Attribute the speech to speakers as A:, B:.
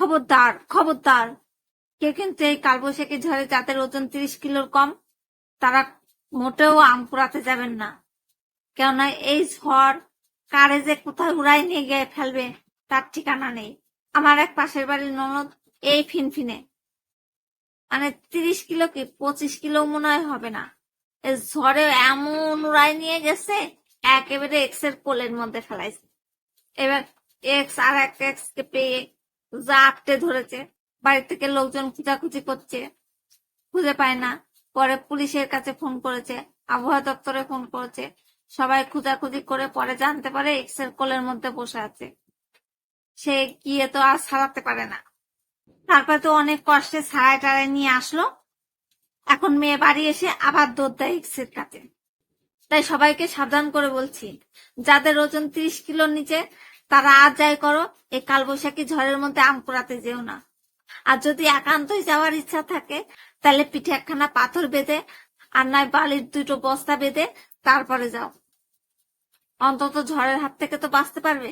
A: খবরদার খবরদার। কেউ কিন্তু এই কালবৈশাখী ঝড়ে যাদের ওজন তিরিশ কিলোর কম? তারা মোটেও আম কুড়াতে যাবেন না। কেননা এই ঝড় কারে যে কোথায় উড়াই নিয়ে গিয়ে ফেলবে, তার ঠিকানা নেই। আমার এক পাশের বাড়ির ননদ এই ফিনফিনে। মানে তিরিশ কিলো কি পঁচিশ কিলো মনে হয় হবে না। এই ঝড়ে এমন উড়াই নিয়ে গেছে, একেবারে এক্সের কোলের মধ্যে ফেলাইছে। এবার এক্স আর এক এক্স কে পেয়ে যা আটতে ধরেছে বাড়ি থেকে লোকজন খুঁজাখুঁজি করছে, খুঁজে পায় না। পরে পুলিশের কাছে ফোন করেছে, আবহাওয়া দপ্তরে ফোন করেছে। সবাই খুঁজাখুঁজি করে পরে জানতে পারে এক্সের কোলের মধ্যে বসে আছে। সে গিয়ে তো আর সারাতে পারে না। তারপরে তো অনেক কষ্টে ছাড়ায় টাড়ায় নিয়ে আসলো। এখন মেয়ে বাড়ি এসে আবার দৌড় দেয় এক্সের কাছে তাই সবাইকে সাবধান করে বলছি, যাদের ওজন তিরিশ কিলোর নিচে তারা আজ যাই করো, এই কালবৈশাখী ঝড়ের মধ্যে আম কুড়াতে যেও না। আর যদি একান্তই যাওয়ার ইচ্ছা থাকে, তাহলে পিঠে একখানা পাথর বেঁধে আর নয় বালির দুটো বস্তা বেঁধে তারপরে যাও। অন্তত ঝড়ের হাত থেকে তো বাঁচতে পারবে।